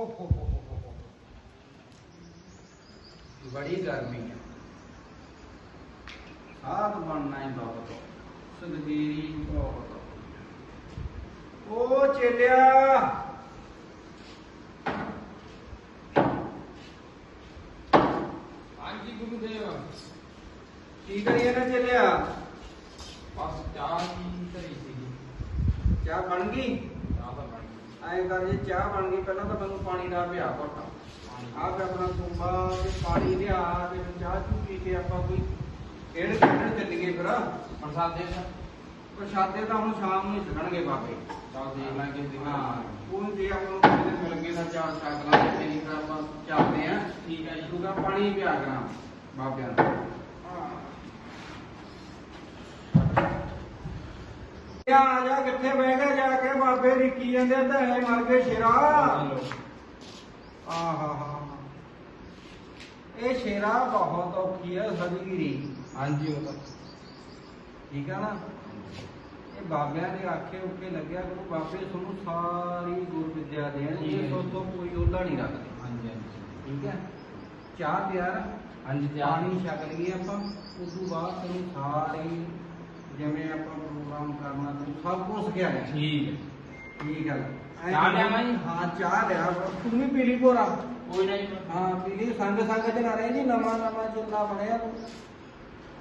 ਹੋ ਹੋ ਹੋ ਹੋ ਹੋ ਹੋ। ਬੜੀ ਗਰਮੀ ਆ ਸਾਥ ਬਣਨਾ ਹੀ ਬਹੁਤ ਸਦਗੀਰੀ ਬਹੁਤ ਉਹ ਚੇਲਿਆ ਹਾਂਜੀ ਗੁਰੂਦੇਵ ਕੀ ਕਰੀ ਇਹਨਾਂ ਚੇਲਿਆ ਬਸ ਚਾਹ ਦੀ ਧਰੀ ਸੀਗੀ ਚਾਹ ਬਣ ਗਈ ਚਾਹ ਤਾਂ ਬਣ ਗਈ ਐਂ ਕਰ ਜੇ ਚਾਹ ਬਣ ਗਈ ਪਹਿਲਾਂ ਤਾਂ ਮੈਨੂੰ ਪਾਣੀ ਦਾ ਪਿਆ ਘੁੱਟ ਆਹ ਫਿਰ ਆਪਣਾ ਸੁੰਬਾ ਤੇ ਪਾਣੀ ਲਿਆ ਤੇ ਫਿਰ ਚਾਹ ਚੂ ਪੀ ਕੇ ਆਪਾਂ ਕੋਈ ਖੇਡ ਖੇਡਣ ਚੱਲੀਏ ਫਿਰ। ਪ੍ਰਸਾਦੇ ਦਾ ਪ੍ਰਸ਼ਾਦੇ ਤਾਂ ਹੁਣ ਸ਼ਾਮ ਨੂੰ ਹੀ ਛਕਣਗੇ ਬਾਬੇ। ਦੇਖ ਲਾਂਗੇ ਤੇ ਹਾਂ ਉਹ ਜੇ ਆਪਾਂ ਨੂੰ ਦਿਨ ਮਿਲ ਗਏ ਤਾਂ ਚਾਹ ਛਕ ਲਾਂਗੇ ਨਹੀਂ ਤਾਂ ਆਪਾਂ ਚੱਲਦੇ ਆਂ ਠੀਕ ਹੈ ਜੀ। ਪਾਣੀ ਪਿਆ ਕਰਾਂ ਬਾਬਿਆਂ ਨੂੰ। ਆ ਜਾ ਕਿੱਥੇ ਬਹਿ ਗਿਆ ਜਾ ਕੇ ਬਾਬੇ ਰਿੱਕੀ ਜਾਂਦੇ ਤਾਂ ਮਰ ਗਏ ਸ਼ੇਰਾ। ਆਹਾ ਇਹ ਸ਼ੇਰਾ ਬਹੁਤ ਔਖੀ ਹੈ ਸਦੀਗਿਰੀ। ਹਾਂਜੀ ਉਹ ਤਾਂ। ਠੀਕ ਆ ਨਾ? ਇਹ ਬਾਬਿਆਂ ਦੇ ਆਖੇ ਉੱਕੇ ਲੱਗਿਆ ਕਿ ਬਾਬੇ ਤੁਹਾਨੂੰ ਸਾਰੀ ਗੁਰ ਵਿਦਿਆ ਦੇਣ। ਇਹ ਤੋਂ ਤੋਂ ਕੋਈ ਉਹਦਾ ਨਹੀਂ ਰੱਖਦੇ। ਹਾਂਜੀ ਹਾਂਜੀ। ਠੀਕ ਹੈ? ਚਾਹ ਤਿਆਰ ਹਾਂਜੀ ਪਾਣੀ ਛਕ ਲਈਏ ਆਪਾਂ ਉਸ ਤੋਂ ਬਾਅਦ ਤੈਨੂੰ ਸਾਰੀ ਜਿਵੇਂ ਆਪਾਂ ਪ੍ਰੋਗਰਾਮ ਕਰਨਾ ਤੈਨੂੰ ਸਭ ਕੁਝ ਸਿਖਿਆ ਜਾਣਾ ਠੀਕ ਹੈ ਠੀਕ ਹੈ ਐਂ ਚਾਹ ਲਿਆਵਾਂ ਜੀ? ਹਾਂ ਚਾਹ ਲਿਆ ਤੂੰ ਵੀ ਪੀ ਲਈ ਭੋਰਾ ਕੋਈ ਨਹੀਂ ਹਾਂ ਪੀ ਲਈ ਸੰਗ ਸੰਗ ਚ ਨਾ ਰਹੇ ਜੀ ਨਵਾਂ ਨਵਾਂ ਚੁੱਲਾ ਬਣਿਆ ਤੂੰ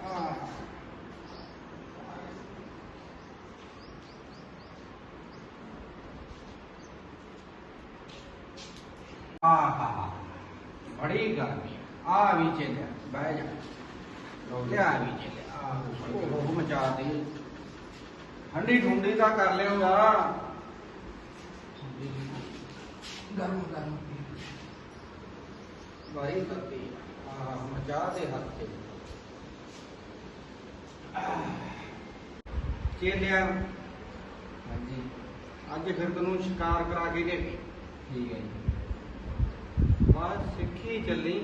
ਹਾਂ ਆਹਾ ਬੜੀ ਗਰਮੀ ਆ ਵੀ ਚੱਲਿਆ ਬਹਿ ਜਾ ਲਿਆ ਵੀ ਚੱਲਿਆ ਆਹ ਉਹ ਮਚਾ ਦੇ ਠੰਡੀ ਠੁੰਡੀ ਤਾਂ ਕਰ ਲਿਓਗਾ ਗਰਮ ਗਰਮ ਵਾਰੀ ਕਰਦੀ ਆ ਮਚਾ ਦੇ ਹੱਥ ਤੇ। ਚੇਲਿਆ ਹਾਂਜੀ। ਅੱਜ ਫਿਰ ਤੈਨੂੰ ਸ਼ਿਕਾਰ ਕਰਾ ਕੇ ਲਿਆਈ ਠੀਕ ਹੈ ਜੀ। ਬਾਅਦ ਸਿੱਖੀ ਚੱਲੀ।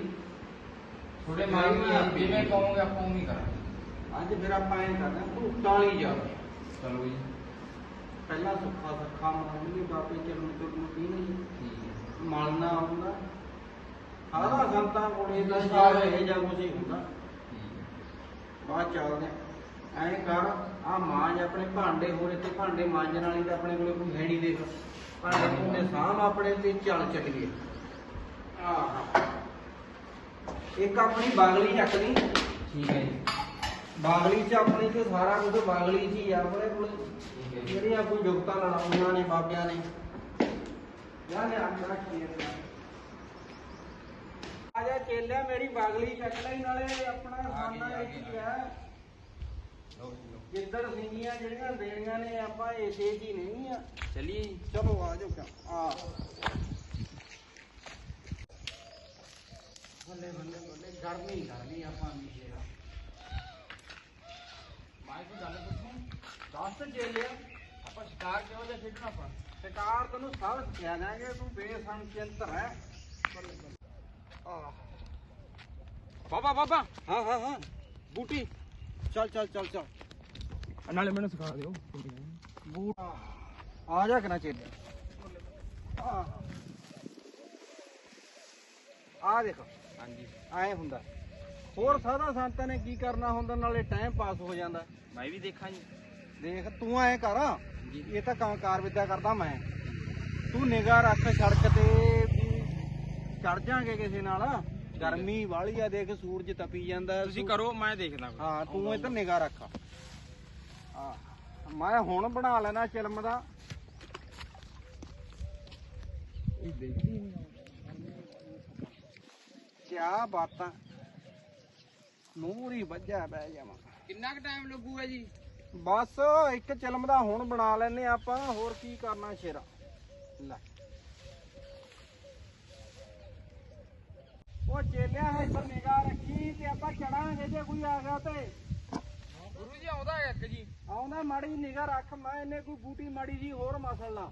ਥੋੜੇ ਮਾਈ ਜਿਵੇਂ ਕਹੋਗੇ ਆਪਾਂ ਉਵੇਂ ਕਰਾਂਗੇ। ਅੱਜ ਫਿਰ ਆਪਾਂ ਇਹ ਕਰਨਾ ਭੂਤਾਲੀ ਜਾ ਚਲੋ ਜੀ। ਪਹਿਲਾਂ ਸੁੱਖਾ ਸੱਖਾ ਮਾਰਨਗੇ ਬਾਪੇ ਚਰਨ ਤੁਰਨ ਕੀ ਨਹੀਂ ਠੀਕ ਹੈ। ਮਲਣਾ ਆਉਂਦਾ ਸਾਰਾ ਸੰਤਾਂ ਕੋਲੇ ਦਾ ਸਾਰੇ ਇਹ ਜਾਂ ਕੁਝ ਹੀ ਹੁੰਦਾ। ਹੈ। ਬਾਅਦ ਚੱਲਦੇ ਐਂ ਕਰ ਆ ਮਾਂਜ ਆਪਣੇ ਭਾਂਡੇ ਹੋਰ ਇੱਥੇ ਭਾਂਡੇ ਮਾਂਜਣ ਵਾਲੀ ਤਾਂ ਆਪਣੇ ਕੋਲੇ ਕੋਈ ਹੈ ਨਹੀਂ ਦੇਖ। ਭਾਂਡੇ ਕੋਲੇ ਸਾਹਮ ਆਪਣੇ ਤੇ ਚੱਲ ਚੱਲੀਏ। ਆਹ। ਇੱਕ ਆਪਣੀ ਬਾਗਲੀ ਚੱਕ ਲਈ। ਠੀਕ ਹੈ ਜੀ। ਬਾਗਲੀ ਚ ਆਪਣੀ ਚ ਸਾਰਾ ਕੁਝ ਬਾਗਲੀ ਚ ਹੀ ਆ ਆਪਣੇ ਕੋਲੇ। ਜਿਹੜੀਆਂ ਕੋਈ ਜੁਗਤਾਂ ਲੜਾਉਣੀਆਂ ਨੇ ਬਾਬਿਆਂ ਨੇ। ਯਾਰ ਇਹ ਆਪਣਾ ਖੇਤ ਹੈ ਆ ਜਾ ਚੇਲਿਆ ਮੇਰੀ ਬਾਗਲੀ ਚੱਕ ਲਈ ਨਾਲੇ ਆਪਣਾ ਆ ਆ ਗਈ, ਕੀ ਹੈ ਲਓ। ਜਿੱਦੜ ਸਿੰਘੀਆਂ ਜਿਹੜੀਆਂ ਦੇਣੀਆਂ ਨੇ ਆਪਾਂ ਇਸੇ ਜੀ ਨਹੀਂ ਆ। ਚਲਿਏ ਚਲੋ ਆ ਜਾਓ ਆ। ਬੱਲੇ ਬੱਲੇ ਬੱਲੇ। ਗਰਮੀ ਗਰਮੀ ਆਪਾਂ ਵੀ ਸ਼ੇਰਾ। ਮਾਈ ਕੋਈ ਗੱਲ ਪੁੱਛੋ। ਦਸ ਚੇਲਿਆ ਆਪਾਂ ਸ਼ਿਕਾਰ ਕਿਹੋ ਜਿਹਾ ਖੇਡਣਾ ਆਪਾਂ? ਸਰਕਾਰ ਤੈਨੂੰ ਸਭ ਸਿਖਾ ਦਾਂਗੇ ਤੂੰ ਬੇਸੰਚਿੰਤ ਰਹਿ। ਬੱਲੇ ਬੱਲੇ ਆ ਬਾਬਾ ਬਾਬਾ। ਹਾਂ ਹਾਂ ਹਾਂ। ਬੂਟੀ। ਚੱਲ ਚੱਲ ਚੱਲ ਚੱਲ। ਨਾਲੇ ਮੈਨੂੰ ਸਿਖਾ ਦਿਓ। ਬੂਟ। ਆ ਜਾ ਕਨਾ ਚੇਲੇ। ਆ ਆ ਦੇਖ। ਹਾਂਜੀ। ਐ ਹੁੰਦਾ। ਹੋਰ ਸਾਦਾ ਸੰਤਾਂ ਨੇ ਕੀ ਕਰਨਾ ਹੁੰਦਾ ਨਾਲੇ ਟਾਈਮ ਪਾਸ ਹੋ ਜਾਂਦਾ। ਮੈਂ ਵੀ ਦੇਖਾਂ ਜੀ। ਦੇਖ ਤੂੰ ਐ ਕਰ ਇਹ ਤਾਂ ਕੰਮਕਾਰ ਵਿਦਿਆ ਕਰਦਾ ਮੈਂ। ਤੂੰ ਨਿਗਾਹ ਰੱਖ ਸੜਕ ਤੇ ਚੜ ਜਾਾਂਗੇ ਕਿਸੇ ਨਾਲ। ਗਰਮੀ ਵਾਲੀ ਆ ਦੇਖ ਸੂਰਜ ਤਪੀ ਜਾਂਦਾ। ਤੁਸੀਂ ਕਰੋ ਮੈਂ ਦੇਖਦਾ। ਹਾਂ ਤੂੰ ਇੱਧਰ ਨਿਗਾਹ ਰੱਖ। ਹਾਂ ਮੈਂ ਹੁਣ ਬਣਾ ਲੈਣਾ ਚਿਲਮ ਦਾ। ਇਹ ਦੇਖੀ ਕਿਆ ਬਾਤਾਂ। ਨੂਰ ਹੀ ਵੱਜਾ ਬਹਿ ਜਾਵਾਂ ਕਿੰਨਾ ਕੁ ਟਾਈਮ ਲੱਗੂਗਾ ਜੀ? ਬਸ ਇੱਕ ਚਿਲਮ ਦਾ ਹੁਣ ਬਣਾ ਲੈਨੇ ਆਪਾਂ ਹੋਰ ਕੀ ਕਰਨਾ ਸ਼ੇਰਾ। ਲੈ। ਉਹ ਚੇਲਿਆ ਇੱਧਰ ਨਿਗਾਹ ਰੱਖੀ ਤੇ ਆਪਾਂ ਚੜਾਂਗੇ ਜੇ ਕੋਈ ਆ ਗਿਆ ਤੇ। ਗੁਰੂ ਜੀ ਆਉਂਦਾ ਹੈ ਇੱਕ ਜੀ। ਆਉਂਦਾ ਮਾੜੀ ਨਿਗਾਹ ਰੱਖ ਮੈਂ ਇਹਨੇ ਕੋਈ ਬੂਟੀ ਮਾੜੀ ਜੀ ਹੋਰ ਮਸਲ ਲਾ।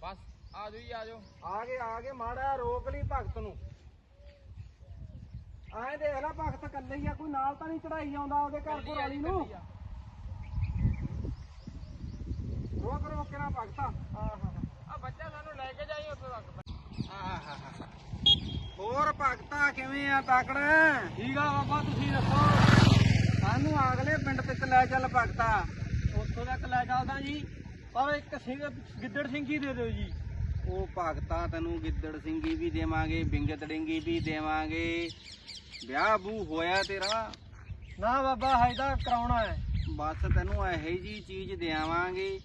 ਬਸ ਆ ਜਾਓ ਜੀ ਆ ਜਾਓ। ਆ ਗਏ ਆ ਗਏ ਮਾੜਾ ਰੋਕ ਲਈ ਭਗਤ ਨੂੰ। ਐਂ ਦੇਖ ਲੈ ਭਗਤ ਇਕੱਲੇ ਹੀ ਆ ਕੋਈ ਨਾਲ ਤਾਂ ਨਹੀਂ ਚੜਾਈ ਆਉਂਦਾ ਉਹਦੇ ਘਰ ਘਰ ਵਾਲੀ ਨੂੰ। ਰੋਕ ਰੋਕ ਕੇ ਨਾ ਭਗਤਾ ਆਹ ਆ ਬੱਚਾ ਸਾਨੂੰ ਲੈ ਕੇ ਜਾਈ ਉੱਥੇ ਤੱਕ ਆਹਾਹਾ। ਹੋਰ ਭਗਤਾ ਕਿਵੇਂ ਆ ਤਾਕੜਾ? ਠੀਕ ਆ ਬਾਬਾ ਤੁਸੀਂ ਦੱਸੋ? ਸਾਨੂੰ ਅਗਲੇ ਪਿੰਡ ਤੱਕ ਲੈ ਚੱਲ ਭਗਤਾ। ਉੱਥੋਂ ਤੱਕ ਲੈ ਚੱਲਦਾ ਜੀ। ਪਰ ਇੱਕ ਸਿੰਘ ਗਿੱਦੜ ਸਿੰਘ ਹੀ ਦੇ ਦਿਓ ਜੀ। ਉਹ ਭਗਤਾ ਤੈਨੂੰ ਗਿੱਦੜ ਸਿੰਘੀ ਵੀ ਦੇਵਾਂਗੇ ਬਿੰਗਤ ਡਿੰਗੀ ਵੀ ਦੇਵਾਂਗੇ। ਵਿਆਹ ਬੂ ਹੋਇਆ ਤੇਰਾ। ਨਾ ਬਾਬਾ ਹਾਇਦਾ ਕਰਾਉਣਾ ਹੈ। ਬਸ ਤੈਨੂੰ ਇਹੋ ਜੀ ਚੀਜ਼ ਦੇਵਾਂਗੇ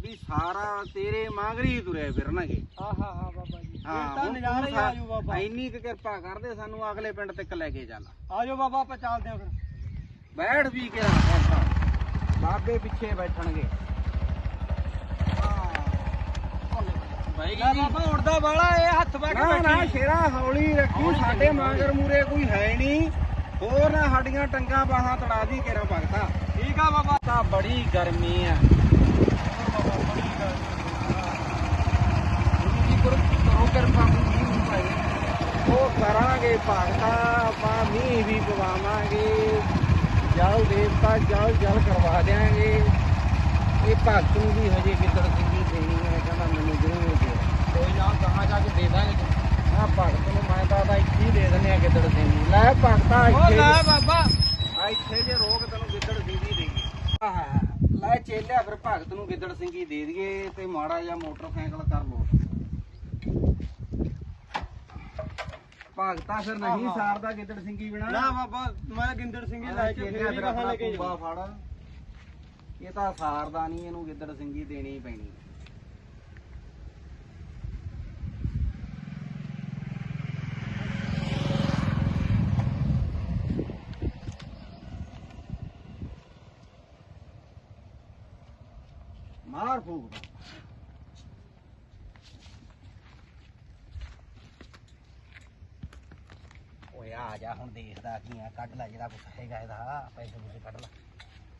ਵੀ ਸਾਰਾ ਤੇਰੇ ਮਾਂਗਰੀ ਤੁਰੇ ਫਿਰਨਗੇ। ਆਹਾ ਹਾ ਬਾਬਾ ਜੀ। ਇਹ ਤਾਂ ਨਜ਼ਾਰਾ ਹੀ ਆਜੂ ਬਾਬਾ। ਇੰਨੀ ਕੁ ਕਿਰਪਾ ਕਰਦੇ ਸਾਨੂੰ ਅਗਲੇ ਪਿੰਡ ਤੱਕ ਲੈ ਕੇ ਚੱਲ। ਆਜੋ ਬਾਬਾ ਆਪਾਂ ਚੱਲਦੇ ਹਾਂ ਫਿਰ। ਬੈਠ ਵੀ ਕੇ ਬਾਬੇ ਪਿੱਛੇ ਬੈਠਣਗੇ। ਬਾਬਾ ਉੜਦਾ ਵਾਲਾ ਇਹ ਹੱਥ ਪਾ ਕੇ ਨਾ ਨਾ ਬੈਠੀ ਸ਼ੇਰਾ ਹੌਲੀ ਰੱਖੀ ਸਾਡੇ ਮਾਂਗਰ ਮੂਰੇ ਕੋਈ ਹੈ ਨਹੀਂ। ਹੋਰ ਨਾ ਸਾਡੀਆਂ ਟੰਗਾਂ ਬਾਹਾਂ ਤੜਾ ਦੀ ਕੇਰਾ ਭਗਤਾ। ਠੀਕ ਆ ਬਾਬਾ। ਤਾਂ ਬੜੀ ਗਰਮੀ ਆ। ਉਹ ਕਰਾਂਗੇ ਭਗਤਾ ਆਪਾਂ ਮੀਂਹ ਵੀ ਪਵਾਵਾਂਗੇ। ਜਲ ਦੇਵਤਾ ਜਲ ਜਲ ਕਰਵਾ ਦੇਾਂਗੇ ਇਹ ਭਗਤ ਨੂੰ ਵੀ ਹਜੇ ਕਿੱਧਰ ਸਿੰਘੀ ਦੇਣੀ ਹੈ ਕਹਿੰਦਾ ਮੈਨੂੰ ਜ਼ਰੂਰ ਦਿਓ ਕੋਈ ਨਾ ਕਹਾਂ ਜਾ ਕੇ ਦੇ ਦਾਂਗੇ ਆ ਭਗਤ ਨੂੰ ਮੈਂ ਤਾਂ ਇੱਥੇ ਹੀ ਦੇ ਦਿੰਦੇ ਆ ਗਿੱਦੜ ਸਿੰਘੀ ਲੈ ਭਗਤਾ ਉਹ ਇੱਥੇ ਲੈ ਬਾਬਾ। ਆ ਇੱਥੇ ਜੇ ਰੋਗ ਤੈਨੂੰ ਗਿੱਦੜ ਸਿੰਘੀ ਦੇਈਏ। ਆਹ ਲੈ ਚੇਲਿਆ ਫਿਰ ਭਗਤ ਨੂੰ ਗਿੱਦੜ ਸਿੰਘੀ ਦੇ ਦਈਏ ਤੇ ਮਾੜਾ ਜਿਹਾ ਮੋਟਰਸਾਈਕਲ ਕਰ ਲੋ ਭਗਤਾ ਫਿਰ ਨਹੀਂ ਆਹਾ। ਸਾਰਦਾ ਗਿੱਦੜ ਸਿੰਘੀ ਬਿਨਾ। ਨਾ ਬਾਬਾ ਮੈਂ ਗਿੰਦਰ ਸਿੰਘ ਹੀ ਲੈ ਕੇ ਫੇਰ ਹੀ ਕਹਾਂ ਲੈ ਕੇ ਜਾਊਂ। ਫੜ। ਇਹ ਤਾਂ ਸਾਰਦਾ ਨਹੀਂ ਇਹਨੂੰ ਗਿੱਦੜ ਸਿੰਘੀ ਦੇਣੀ ਹੀ ਪੈਣੀ। ਮਾਰ ਓਏ ਆ ਜਾ ਹੁਣ ਦੇਖਦਾ ਕੀ ਆ ਕੱਢ ਲੈ ਜਿਹੜਾ ਕੁਛ ਹੈਗਾ ਇਹਦਾ। ਪੈਸੇ ਪੂਸੇ ਕੱਢ ਲੈ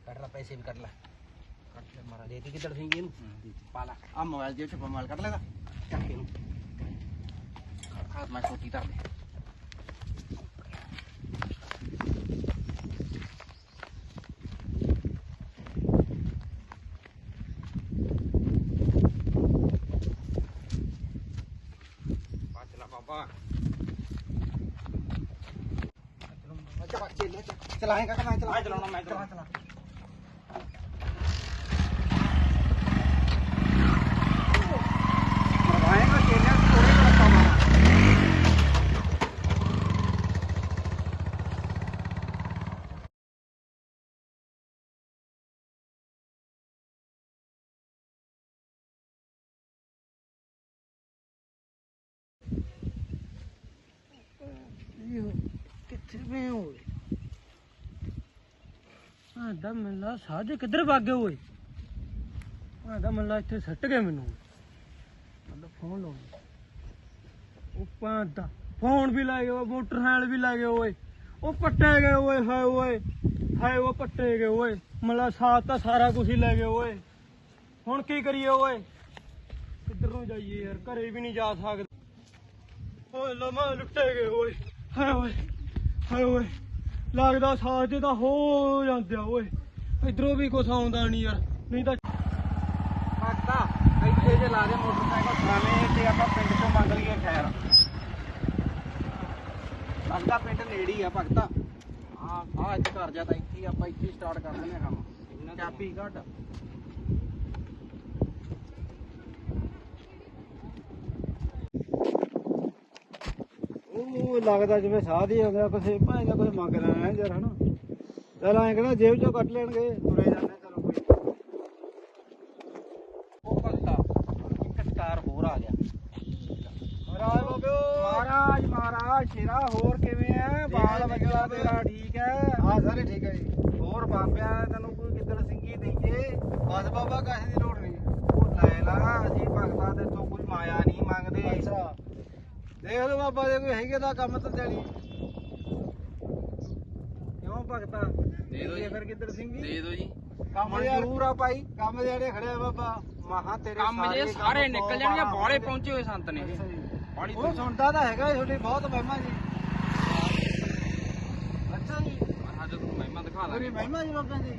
ਕੱਢ ਲੈ ਪੈਸੇ ਵੀ ਕੱਢ ਲੈ। ਕੱਢ ਲੈ ਮਾਰਾ ਦੇ ਦੀ ਕਿੱਧਰ ਸਿੰਘ ਇਹਨੂੰ? ਪਾ ਲੈ। ਆ ਮੋਬਾਈਲ ਜੇਬ ਚ ਪਾ ਮੋਬਾਈਲ ਕੱਢ ਲੈਦਾ। ਚੱਕ ਇਹਨੂੰ। ਆ ਮੈਂ ਛੋਟੀ ਧਰ ਦੇ ਪੱਜ ਲੈ ਬਾਬਾ ਚਲਾ ਚੱਲ ਚਲਾਏਗਾ ਕਿ ਮੈਂ ਚਲਾ ਮੈਂ ਚਲਾਉਣਾ, ਮੈਂ ਚਲਾ ਚਲਾਉਣਾ। ਚਲਾ ਮਰਵਾਏਗਾ ਚੇਲਿਆ ਥੋੜੇ ਰਸਤਾ ਮਾਰਾ। ਕਿੱਥੇ ਵੇ ਓਏ ਹਾਂ ਦਾ ਸਾਜੇ ਕਿੱਧਰ ਭੱਗ ਗਏ ਓਏ? ਹਾਂ ਦਾ ਇੱਥੇ ਸੱਟ ਗਏ ਮੈਨੂੰ। ਮਤਲਬ ਫੋਨ ਲਾਉਣਾ। ਉਹ ਪਾਂਦਾ, ਫੋਨ ਵੀ ਲੈ ਗਏ ਮੋਟਰਸਾਈਕਲ ਵੀ ਲੈ ਗਏ ਓਏ। ਉਹ ਪੱਟੇ ਗਏ ਓਏ, ਹਾਏ ਓਏ। ਹਾਏ ਉਹ ਪੱਟੇ ਗਏ ਓਏ। ਮਤਲਬ ਸਾਥ ਤਾਂ ਸਾਰਾ ਕੁਝ ਹੀ ਲੈ ਗਏ ਓਏ। ਹੁਣ ਕੀ ਕਰੀਏ ਓਏ? ਕਿੱਧਰ ਨੂੰ ਜਾਈਏ ਯਾਰ, ਘਰੇ ਵੀ ਨਹੀਂ ਜਾ ਸਕਦੇ। ਓਏ ਲਮਾ ਲੁੱਟੇ ਗਏ ਓਏ। ਹਾਏ ਓਏ ਹਾਏ ਓਏ। ਲੱਗਦਾ ਸਾਥ ਜੇ ਤਾਂ ਹੋ ਜਾਂਦੇ ਆ ਓਏ। ਇਧਰੋਂ ਵੀ ਕੁਛ ਆਉਂਦਾ ਨਹੀਂ ਯਾਰ। ਨਹੀਂ ਤਾਂ ਭਗਤਾ ਇੱਥੇ ਜੇ ਲਾ ਦੇ ਮੋਟਰਸਾਈਕਲ ਥਾਣੇ ਤੇ ਆਪਾਂ ਪਿੰਡ ਤੋਂ ਮੰਗ ਲਈਏ ਖੈਰ। ਲੱਗਦਾ ਪਿੰਡ ਨੇੜੇ ਹੀ ਆ ਭਗਤਾ। ਆ ਆ ਇੱਥੇ ਘਰ ਜਾ ਤਾਂ ਇੱਥੇ ਆਪਾਂ ਇੱਥੇ ਸਟਾਰਟ ਕਰ ਦਿੰਦੇ ਆ ਕੰਮ। ਚਾਬੀ ਕੱਢ ਉਹ ਲੱਗਦਾ ਜਿਵੇਂ ਸਾਥ ਹੀ ਹੋ ਗਿਆ ਕਿਸੇ ਭਾਈ ਦਾ ਕੁਝ ਮੰਗ ਲੈਣਾ ਹੈ ਯਾਰ ਹਨਾ? ਚਲ ਐਂ ਕਹਿੰਦਾ ਜੇਬ ਚੋਂ ਕੱਟ ਲੈਣਗੇ ਤੁਰੇ ਜਾਂਦੇ ਚਲੋ ਕੋਈ ਉਹ ਭਗਤਾ ਇੱਕ ਸਟਾਰ ਹੋਰ ਆ ਗਿਆ। ਰਾਜ ਬਾਬਿਓ। ਮਹਾਰਾਜ ਮਹਾਰਾਜ ਸ਼ੇਰਾ ਹੋਰ ਕਿਵੇਂ ਐ ਬਾਲ ਬੱਚਾ ਤੇਰਾ ਠੀਕ ਐ ਹਾਂ ਸਾਰੇ ਠੀਕ ਹੈ ਜੀ। ਹੋਰ ਬਾਬਿਆਂ ਤੈਨੂੰ ਕੋਈ ਗਿੱਦੜ ਸਿੰਘੀ ਦੇਈਏ? ਬਸ ਬਾਬਾ ਕਾਸੇ ਦੀ ਲੋੜ ਨਹੀਂ। ਉਹ ਲੈ ਲਾ ਅਸੀਂ ਭਗਤਾਂ ਦੇ ਤੋਂ ਕੋਈ ਮਾਇਆ ਨਹੀਂ ਮੰਗਦੇ। ਅੱਛਾ। ਦੇਖ ਲਓ ਬਾਬਾ ਜੇ ਕੋਈ ਹੈਗੇ ਤਾਂ ਕੰਮ ਤਾਂ ਦੇਣੀ ਕਿਉਂ ਭਗਤਾ? ਦੇ ਦਿਓ ਜੀ। ਫਿਰ ਗਿੱਦੜ ਸਿੰਘੀ ਦੇ ਦਿਓ ਜੀ। ਕੰਮ ਜ਼ਰੂਰ ਆ ਭਾਈ ਕੰਮ ਜਿਹੜੇ ਖੜਿਆ ਬਾਬਾ। ਮਹਾ ਤੇਰੇ ਕੰਮ ਜੇ ਸਾਰੇ ਨਿਕਲ ਜਾਣਗੇ ਆਉਣਗੇ। ਪਹੁੰਚੇ ਹੋਏ ਸੰਤ ਨੇ। ਬਾਹਲੀ ਉਹ ਸੁਣਦਾ ਤਾਂ ਹੈਗਾ ਜੀ, ਤੁਹਾਡੀ ਬਹੁਤ ਮਹਿਮਾ ਜੀ। ਅੱਛਾ ਜੀ। ਅੱਜ ਤੁਹਾਨੂੰ ਮਹਿਮਾ ਦਿਖਾ ਦਾਂਗੇ। ਮਹਿਮਾ ਜੀ ਬਾਬਾ ਜੀ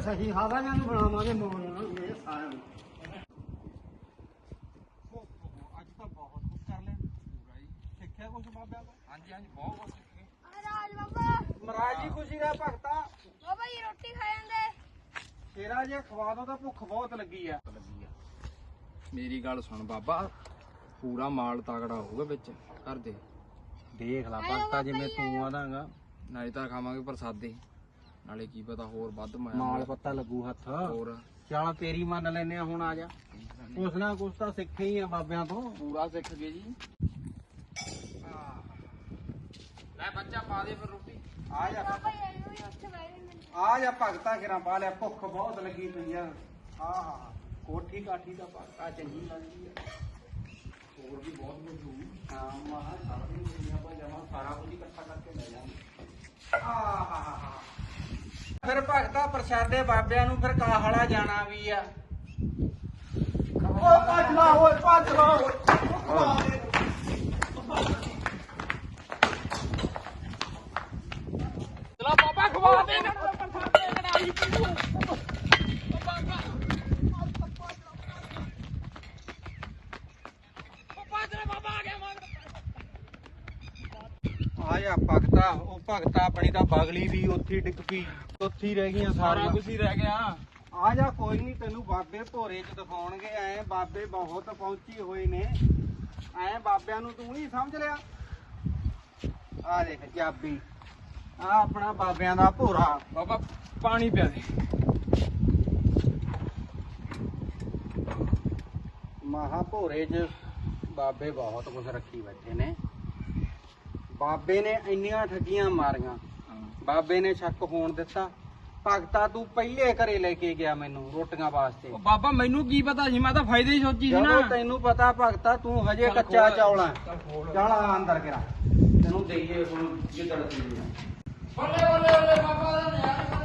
ਉਹਦਾ ਸਹੀ ਹਾਵਾ ਜਾਂ ਨੂੰ ਬਣਾਵਾਂਗੇ ਮੋੜ ਨਾਲ ਇਹ ਸਾਰਿਆਂ ਨੂੰ ਅੱਜ ਤਾਂ ਬਹੁਤ ਕੁਝ ਕਰ ਲਿਆ ਪੂਰਾ ਹੀ ਸਿੱਖਿਆ ਕੁਝ ਬਾਬਿਆਂ ਤੋਂ ਹਾਂਜੀ ਹਾਂਜੀ ਬਹੁਤ ਕੁਝ ਸਿੱਖ। ਗਏ ਮਹਾਰਾਜ ਬਾਬਾ। ਮਹਾਰਾਜ ਜੀ ਖੁਸ਼ੀ ਦਾ ਭਗਤਾ ਬਾਬਾ ਜੀ ਰੋਟੀ ਖਾ ਜਾਂਦੇ ਤੇਰਾ ਜੇ ਖਵਾ ਦੋ ਤਾਂ ਭੁੱਖ ਬਹੁਤ ਲੱਗੀ ਆ। ਲੱਗੀ ਆ ਮੇਰੀ ਗੱਲ ਸੁਣ ਬਾਬਾ ਪੂਰਾ ਮਾਲ ਤਗੜਾ ਹੋਊਗਾ ਵਿੱਚ ਘਰ ਦੇ। ਦੇਖ ਲੈ ਭਗਤਾ ਜਿਵੇਂ ਤੂੰ ਆਦਾਂਗਾ ਨਾਲੇ ਤਾਂ ਖਾਵਾਂਗੇ ਪ੍ਰਸਾਦੇ। ਨਾਲੇ ਕੀ ਪਤਾ ਹੋਰ ਵੱਧ ਮਾਇਆ ਮਾਲ ਪੱਤਾ ਲੱਗੂ ਹੱਥ। ਹੋਰ। ਚੱਲ ਤੇਰੀ ਮੰਨ ਲੈਨੇ ਆ ਹੁਣ ਆ ਜਾ। ਕੁਛ ਨਾ ਕੁਛ ਤਾਂ ਸਿੱਖੇ ਹੀ ਆ ਬਾਬਿਆਂ ਤੋਂ। ਪੂਰਾ ਸਿੱਖ ਗਏ ਜੀ। ਲੈ ਬੱਚਾ ਪਾ ਦੇ ਫਿਰ ਰੋਟੀ। ਆ ਜਾ। ਜਾਂਦੇ ਆ ਜਾ ਭਗਤਾ ਕਿਰਾਂ ਪਾ ਲਿਆ ਭੁੱਖ ਬਹੁਤ ਲੱਗੀ ਪਈ ਆ। ਹਾਂ ਹਾਂ ਕੋਠੀ ਕਾਠੀ ਦਾ ਭਗਤਾ ਚੰਗੀ ਲੱਗਦੀ ਆ। ਹੋਰ ਵੀ ਬਹੁਤ ਕੁਝ ਹੋਊ ਹਾਂ ਮਹਾ ਸਾਰੀ ਦੁਨੀਆ ਪਾ ਜਮਾ ਸਾਰਾ ਕੁਝ ਇਕੱਠਾ ਕਰਕੇ ਲੈ ਜਾਵਾਂਗੇ ਆ ਹਾ ਹਾ ਹਾ। ਫਿਰ ਭਗਤਾ ਪ੍ਰਸ਼ਾਦੇ ਬਾਬਿਆਂ ਨੂੰ ਫਿਰ ਕਾਹਲਾ ਜਾਣਾ ਵੀ ਆ। ਓ ਭੱਜ ਲਾ ਓਏ ਭੱਜ ਲਾ ਓਏ ਚਲਾ ਬਾਬਾ ਖਵਾ ਦੇ। ਪ੍ਰਸਾਦੇ ਲੜਾਈ ਪੀੂ ਬਾਬਾ ਬਾਬਾ ਬਾਬਾ ਆ ਗਿਆ ਮਗਰ ਆਇਆ ਭਗਤਾ ਆਪਣੀ ਤਾਂ ਬਗਲੀ ਵੀ ਉੱਥੇ ਡਿੱਗ ਪਈ ਉੱਥੇ ਰਹਿ ਗਈਆਂ ਸਾਰਾ ਸਾਰੀਆਂ ਕੁਝ ਹੀ ਰਹਿ ਗਿਆ। ਆ ਜਾ ਕੋਈ ਨਹੀਂ ਤੈਨੂੰ ਬਾਬੇ ਭੋਰੇ ਚ ਦਿਖਾਉਣਗੇ ਐ ਬਾਬੇ ਬਹੁਤ ਪਹੁੰਚੀ ਹੋਏ ਨੇ। ਐ ਬਾਬਿਆਂ ਨੂੰ ਤੂੰ ਨਹੀਂ ਸਮਝ ਲਿਆ? ਆ ਦੇਖ ਚਾਬੀ ਆ ਆਪਣਾ ਬਾਬਿਆਂ ਦਾ ਭੋਰਾ। ਬਾਬਾ ਪਾਣੀ ਪਿਆ ਦੇ। ਮਹਾ ਭੋਰੇ ਚ ਬਾਬੇ ਬਹੁਤ ਕੁਝ ਰੱਖੀ ਬੈਠੇ ਨੇ। ਬਾਬੇ ਨੇ ਇੰਨੀਆਂ ਠੱਗੀਆਂ ਮਾਰੀਆਂ। ਬਾਬੇ ਨੇ ਸ਼ੱਕ ਹੋਣ ਦਿੱਤਾ। ਭਗਤਾ ਤੂੰ ਪਹਿਲੇ ਘਰੇ ਲੈ ਕੇ ਗਿਆ ਮੈਨੂੰ ਰੋਟੀਆਂ ਵਾਸਤੇ। ਉਹ ਬਾਬਾ ਮੈਨੂੰ ਕੀ ਪਤਾ ਸੀ? ਮੈਂ ਤਾਂ ਫਾਇਦੇ ਹੀ ਸੋਚੀ ਸੀ ਨਾ। ਜਦੋਂ ਤੈਨੂੰ ਪਤਾ ਭਗਤਾ ਤੂੰ ਹਜੇ ਕੱਚਾ। ਚੌਲਾ ਚੱਲ ਆ ਅੰਦਰ ਕਿਰਾ। ਤੈਨੂੰ ਦੇਈਏ ਹੁਣ ਜਿੱਦੜ ਦੀ ਬੱਲੇ ਬੱਲੇ ਬੱਲੇ ਬਾਬਾ ਦਾ ਨਿਆਣਾ